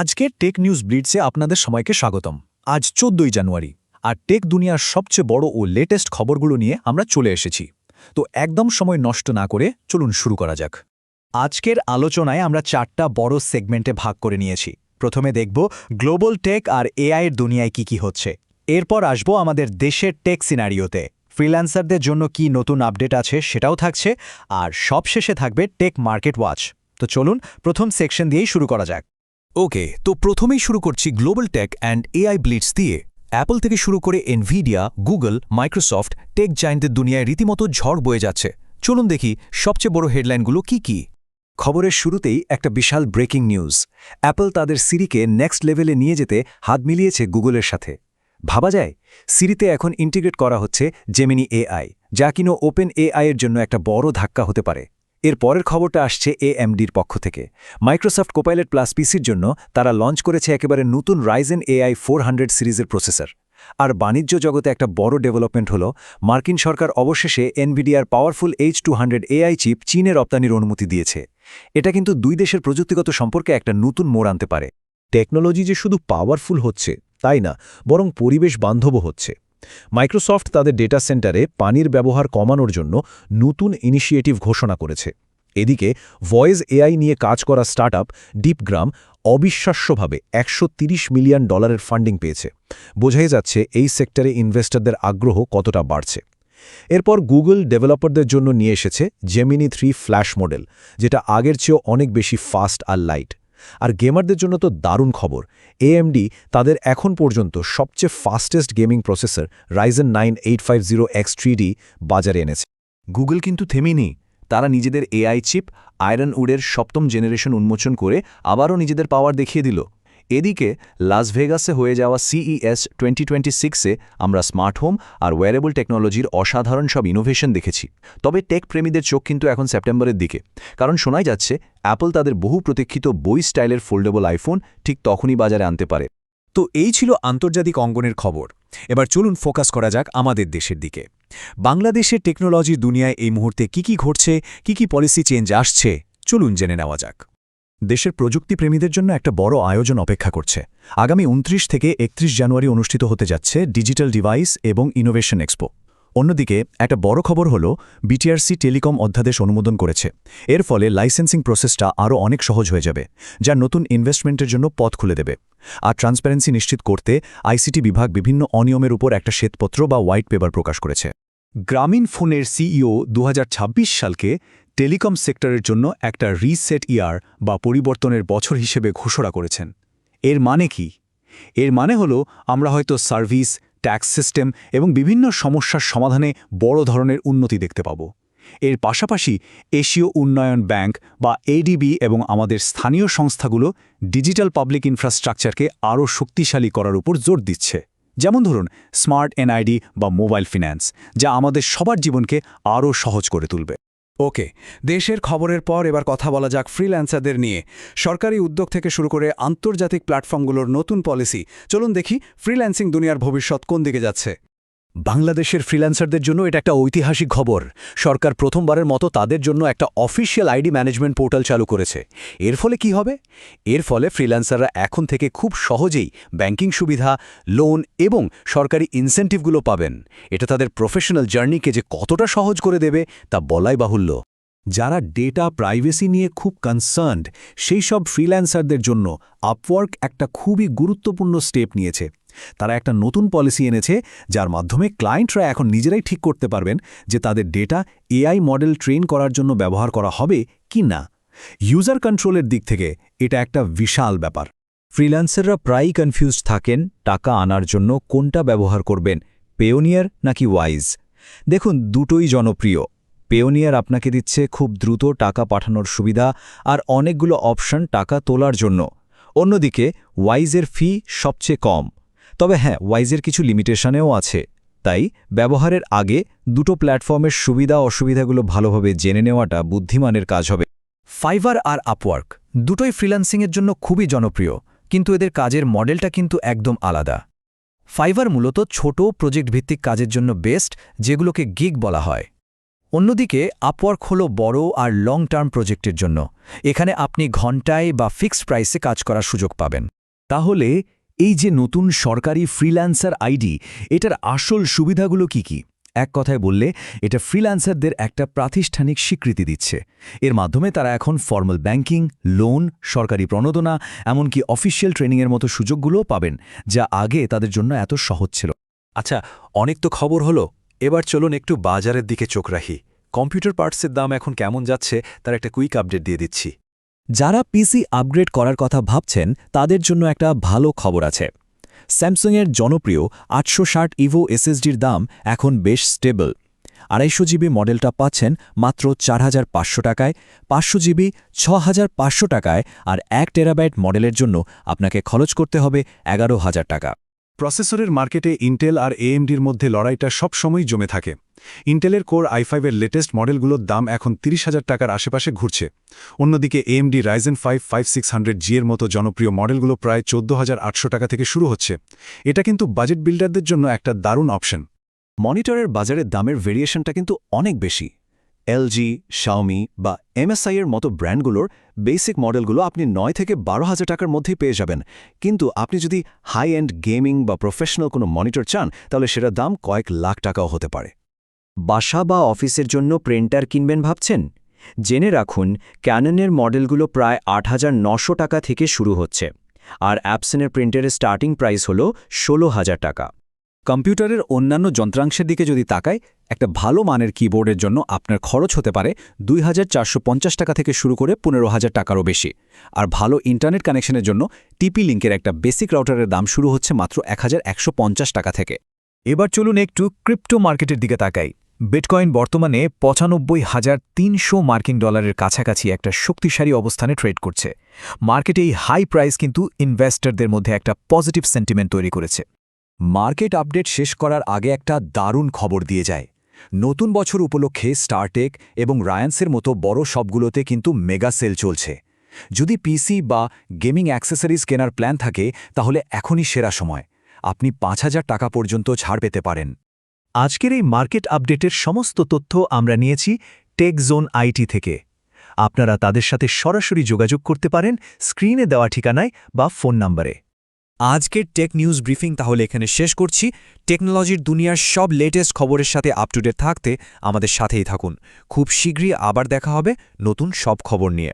আজকের tech news ব্লিডসে আপনাদের সময়কে স্বাগতম। আজ চোদ্দই জানুয়ারি, আর টেক দুনিয়ার সবচেয়ে বড় ও লেটেস্ট খবরগুলো নিয়ে আমরা চলে এসেছি। তো একদম সময় নষ্ট না করে চলুন শুরু করা যাক। আজকের আলোচনায় আমরা চারটা বড় সেগমেন্টে ভাগ করে নিয়েছি। প্রথমে দেখব গ্লোবাল টেক আর এআইয়ের দুনিয়ায় কি কি হচ্ছে। এরপর আসব আমাদের দেশের টেক সিনারিওতে। ফ্রিল্যান্সারদের জন্য কি নতুন আপডেট আছে সেটাও থাকছে, আর সবশেষে থাকবে টেক মার্কেট ওয়াচ। তো চলুন প্রথম সেকশন দিয়েই শুরু করা যাক। ওকে, তো প্রথমেই শুরু করছি global tech and AI blitz দিয়ে। অ্যাপল থেকে শুরু করে এনভিডিয়া গুগল মাইক্রোসফট টেক জায়েন্টের দুনিয়ায় রীতিমতো ঝড় বয়ে যাচ্ছে। চলুন দেখি সবচেয়ে বড় হেডলাইনগুলো কি কি। খবরের শুরুতেই একটা বিশাল ব্রেকিং নিউজ অ্যাপল তাদের সিরিকে নেক্সট লেভেলে নিয়ে যেতে হাত মিলিয়েছে গুগলের সাথে। ভাবা যায় সিরিতে এখন ইন্টিগ্রেট করা হচ্ছে জেমিনি এআই যা কিনো ওপেন এআই এর জন্য একটা বড় ধাক্কা হতে পারে। এর পরের খবরটা আসছে এএমডির পক্ষ থেকে। মাইক্রোসফট কোপাইলেট প্লাস পিসির জন্য তারা লঞ্চ করেছে একেবারে নতুন রাইজেন এআই ফোর সিরিজের প্রসেসর আর বাণিজ্য জগতে একটা বড় ডেভেলপমেন্ট হল, মার্কিন সরকার অবশেষে এনভিডিআর powerful H two AI chip চীনে রপ্তানির অনুমতি দিয়েছে। এটা কিন্তু দুই দেশের প্রযুক্তিগত সম্পর্কে একটা নতুন মোড় আনতে পারে। টেকনোলজি যে শুধু পাওয়ারফুল হচ্ছে, তাই না, বরং পরিবেশ বান্ধবও হচ্ছে। মাইক্রোসফট তাদের ডেটা সেন্টারে পানির ব্যবহার কমানোর জন্য নতুন ইনিশিয়েটিভ ঘোষণা করেছে। এদিকে, ভয়েস এআই নিয়ে কাজ করা স্টার্টআপ ডিপগ্রাম অবিশ্বাস্যভাবে একশো মিলিয়ন ডলারের ফান্ডিং পেয়েছে। বোঝাই যাচ্ছে এই সেক্টরে ইনভেস্টরদের আগ্রহ কতটা বাড়ছে। এরপর গুগল ডেভেলপারদের জন্য নিয়ে এসেছে জেমিনি থ্রি ফ্ল্যাশ মডেল যেটা আগের চেয়েও অনেক বেশি ফাস্ট আর লাইট আর গেমারদের জন্য তো দারুণ খবর। এএমডি তাদের এখন পর্যন্ত সবচেয়ে fastest gaming processor Ryzen nine eight five zero X three বাজারে এনেছে। গুগল কিন্তু থেমেনি তারা নিজেদের এআই চিপ আয়রন উডের সপ্তম জেনারেশন উন্মোচন করে আবারও নিজেদের পাওয়ার দেখিয়ে দিল। এদিকে লাস ভেগাসে হয়ে যাওয়া সিইএস টোয়েন্টি টোয়েন্টি সিক্সে আমরা স্মার্ট হোম আর ওয়ারেবল টেকনোলজির অসাধারণ সব ইনোভেশন দেখেছি। তবে টেক প্রেমীদের চোখ কিন্তু এখন সেপ্টেম্বরের দিকে। কারণ শোনাই যাচ্ছে অ্যাপল তাদের বহু প্রতীক্ষিত বই স্টাইলের ফোল্ডেবল আইফোন ঠিক তখনই বাজারে আনতে পারে। তো এই ছিল আন্তর্জাতিক অঙ্গনের খবর। এবার চলুন ফোকাস করা যাক আমাদের দেশের দিকে। বাংলাদেশের টেকনোলজি দুনিয়ায় এই মুহূর্তে কি কি ঘটছে, কি কি পলিসি চেঞ্জ আসছে, চলুন জেনে নেওয়া যাক। দেশের প্রযুক্তিপ্রেমীদের জন্য একটা বড় আয়োজন অপেক্ষা করছে। আগামী উনত্রিশ থেকে একত্রিশ জানুয়ারি অনুষ্ঠিত হতে যাচ্ছে ডিজিটাল ডিভাইস এবং ইনোভেশন এক্সপো। অন্যদিকে, একটা বড় খবর হল, বিটিআরসি টেলিকম অধ্যাদেশ অনুমোদন করেছে। এর ফলে লাইসেন্সিং প্রসেসটা আরও অনেক সহজ হয়ে যাবে, যা নতুন ইনভেস্টমেন্টের জন্য পথ খুলে দেবে। আর ট্রান্সপারেন্সি নিশ্চিত করতে আইসিটি বিভাগ বিভিন্ন অনিয়মের উপর একটা শ্বেতপত্র বা হোয়াইট পেপার প্রকাশ করেছে। গ্রামীণ ফোনের সিইও দু হাজার ছাব্বিশ সালকে টেলিকম সেক্টরের জন্য একটা রিসেট ইয়ার বা পরিবর্তনের বছর হিসেবে ঘোষণা করেছেন। এর মানে কি? এর মানে হল, আমরা হয়তো সার্ভিস, ট্যাক্স সিস্টেম এবং বিভিন্ন সমস্যার সমাধানে বড় ধরনের উন্নতি দেখতে পাব। এর পাশাপাশি এশীয় উন্নয়ন ব্যাংক বা এডিবি এবং আমাদের স্থানীয় সংস্থাগুলো ডিজিটাল পাবলিক ইনফ্রাস্ট্রাকচারকে আরও শক্তিশালী করার উপর জোর দিচ্ছে। যেমন ধরুন, স্মার্ট এনআইডি বা মোবাইল ফিন্যান্স, যা আমাদের সবার জীবনকে আরও সহজ করে তুলবে। ওকে, দেশের খবরের পর এবার কথা বলা যাক ফ্রিল্যান্সারদের নিয়ে। সরকারি উদ্যোগ থেকে শুরু করে আন্তর্জাতিক প্ল্যাটফর্মগুলোর নতুন পলিসি। চলুন দেখি ফ্রিল্যান্সিং দুনিয়ার ভবিষ্যৎ কোন দিকে যাচ্ছে। বাংলাদেশের ফ্রিল্যান্সারদের জন্য এটা একটা ঐতিহাসিক খবর। সরকার প্রথমবারের মতো তাদের জন্য একটা অফিসিয়াল আইডি ম্যানেজমেন্ট পোর্টাল চালু করেছে। এর ফলে কি হবে? এর ফলে ফ্রিল্যান্সাররা এখন থেকে খুব সহজেই ব্যাংকিং সুবিধা, লোন এবং সরকারি ইনসেন্টিভগুলো পাবেন। এটা তাদের প্রফেশনাল জার্নিকে যে কতটা সহজ করে দেবে তা বলাই বাহুল্য। যারা ডেটা প্রাইভেসি নিয়ে খুব কনসার্নড সেই সব ফ্রিল্যান্সারদের জন্য আপওয়ার্ক একটা খুবই গুরুত্বপূর্ণ স্টেপ নিয়েছে। তারা একটা নতুন পলিসি এনেছে, যার মাধ্যমে ক্লায়েন্টরা এখন নিজেরাই ঠিক করতে পারবেন যে তাদের ডেটা এআই মডেল ট্রেন করার জন্য ব্যবহার করা হবে কি না। ইউজার কন্ট্রোলের দিক থেকে এটা একটা বিশাল ব্যাপার। ফ্রিল্যান্সাররা প্রায়ই কনফিউজড থাকেন টাকা আনার জন্য কোনটা ব্যবহার করবেন পেওনিয়ার নাকি ওয়াইজ দেখুন, দুটোই জনপ্রিয়। পেওনিয়ার আপনাকে দিচ্ছে খুব দ্রুত টাকা পাঠানোর সুবিধা আর অনেকগুলো অপশন টাকা তোলার জন্য। অন্যদিকে, ওয়াইজের ফি সবচেয়ে কম। তবে হ্যাঁ ওয়াইজের কিছু লিমিটেশনেও আছে। তাই ব্যবহারের আগে দুটো প্ল্যাটফর্মের সুবিধা অসুবিধাগুলো ভালোভাবে জেনে নেওয়াটা বুদ্ধিমানের কাজ হবে। ফাইবার আর আপওয়ার্ক দুটোই ফ্রিল্যান্সিংয়ের জন্য খুবই জনপ্রিয়, কিন্তু এদের কাজের মডেলটা কিন্তু একদম আলাদা। ফাইবার মূলত ছোট প্রজেক্ট ভিত্তিক কাজের জন্য বেস্ট, যেগুলোকে গিগ বলা হয়। অন্যদিকে আপওয়ার্ক হল বড় আর লং টার্ম প্রজেক্টের জন্য। এখানে আপনি ঘন্টায় বা ফিক্সড প্রাইসে কাজ করার সুযোগ পাবেন। তাহলে, এই যে নতুন সরকারি ফ্রিল্যান্সার আইডি এটার আসল সুবিধাগুলো কি কি? এক কথায় বললে, এটা ফ্রিল্যান্সারদের একটা প্রাতিষ্ঠানিক স্বীকৃতি দিচ্ছে। এর মাধ্যমে তারা এখন ফর্মাল ব্যাংকিং লোন সরকারি প্রণোদনা, এমনকি অফিসিয়াল ট্রেনিংয়ের মতো সুযোগগুলোও পাবেন, যা আগে তাদের জন্য এত সহজ ছিল। আচ্ছা অনেক তো খবর হলো। এবার চলুন একটু বাজারের দিকে চোখ রাখি। কম্পিউটার পার্টসের দাম এখন কেমন যাচ্ছে, তার একটা কুইক আপডেট দিয়ে দিচ্ছি। যারা পিসি আপগ্রেড করার কথা ভাবছেন, তাদের জন্য একটা ভালো খবর আছে। স্যামসাংয়ের জনপ্রিয় আটশো ষাট ইভো এসএসডির দাম এখন বেশ স্টেবল। আড়াইশো জিবি মডেলটা পাচ্ছেন মাত্র চার হাজার পাঁচশো টাকায়, পাঁচশো জিবি ছ হাজার পাঁচশো টাকায়, আর এক টেরাবাইট মডেলের জন্য আপনাকে খরচ করতে হবে এগারো হাজার টাকা। প্রসেসরের মার্কেটে ইন্টেল আর এএমডির মধ্যে লড়াইটা সব সময়ই জমে থাকে। ইন্টেলের কোর আই ফাইভের লেটেস্ট মডেলগুলোর দাম এখন তিরিশ হাজার টাকার আশেপাশে ঘুরছে। অন্যদিকে AMD Ryzen five five six hundred G এর মতো জনপ্রিয় মডেলগুলো প্রায় চোদ্দ হাজার আটশো টাকা থেকে শুরু হচ্ছে। এটা কিন্তু বাজেট বিল্ডারদের জন্য একটা দারুণ অপশন। মনিটরের বাজারের দামের ভেরিয়েশনটা কিন্তু অনেক বেশি। এলজি শাওমি বা এমএসআই এর মতো ব্র্যান্ডগুলোর বেসিক মডেলগুলো আপনি নয় থেকে বারো হাজার টাকার মধ্যেই পেয়ে যাবেন। কিন্তু আপনি যদি হাই এন্ড গেমিং বা প্রফেশনাল কোনো মনিটর চান, তাহলে সেটার দাম কয়েক লাখ টাকাও হতে পারে। বাসা বা অফিসের জন্য প্রিন্টার কিনবেন ভাবছেন? জেনে রাখুন ক্যাননের মডেলগুলো প্রায় আট টাকা থেকে শুরু হচ্ছে। আর অ্যাপসনের প্রিন্টারের স্টার্টিং প্রাইস হল ষোলো হাজার টাকা। কম্পিউটারের অন্যান্য যন্ত্রাংশের দিকে যদি তাকায় একটা ভালো মানের কিবোর্ডের জন্য আপনার খরচ হতে পারে দুই হাজার চারশো পঞ্চাশ টাকা থেকে শুরু করে পনেরো হাজার টাকারও বেশি। আর ভালো ইন্টারনেট কানেকশনের জন্য টিপি লিঙ্কের একটা বেসিক রাউটারের দাম শুরু হচ্ছে মাত্র এক হাজার একশো পঞ্চাশ টাকা থেকে। এবার চলুন একটু ক্রিপ্টো মার্কেটের দিকে তাকাই। বিটকয়েন বর্তমানে পঁচানব্বই হাজার তিনশো মার্কিন ডলারের কাছাকাছি একটা শক্তিশালী অবস্থানে ট্রেড করছে। মার্কেটে এই হাই প্রাইস কিন্তু ইনভেস্টরদের মধ্যে একটা পজিটিভ সেন্টিমেন্ট তৈরি করেছে। মার্কেট আপডেট শেষ করার আগে একটা দারুণ খবর দিয়ে যায়। নতুন বছর উপলক্ষে স্টারটেক এবং রায়ান্সের মতো বড় সবগুলোতে কিন্তু মেগা সেল চলছে। যদি পিসি বা গেমিং অ্যাক্সেসরিজ কেনার প্ল্যান থাকে, তাহলে এখনই সেরা সময়। আপনি পাঁচ হাজার টাকা পর্যন্ত ছাড় পেতে পারেন। আজকের এই মার্কেট আপডেটের সমস্ত তথ্য আমরা নিয়েছি টেক জোন আইটি থেকে। আপনারা তাদের সাথে সরাসরি যোগাযোগ করতে পারেন স্ক্রিনে দেওয়া ঠিকানায় বা ফোন নম্বরে। আজকের টেক নিউজ ব্রিফিং তাহলে এখানে শেষ করছি। টেকনোলজির দুনিয়ার সব লেটেস্ট খবরের সাথে আপ টু ডেট থাকতে আমাদের সাথেই থাকুন। খুব শীঘ্রই আবার দেখা হবে নতুন সব খবর নিয়ে।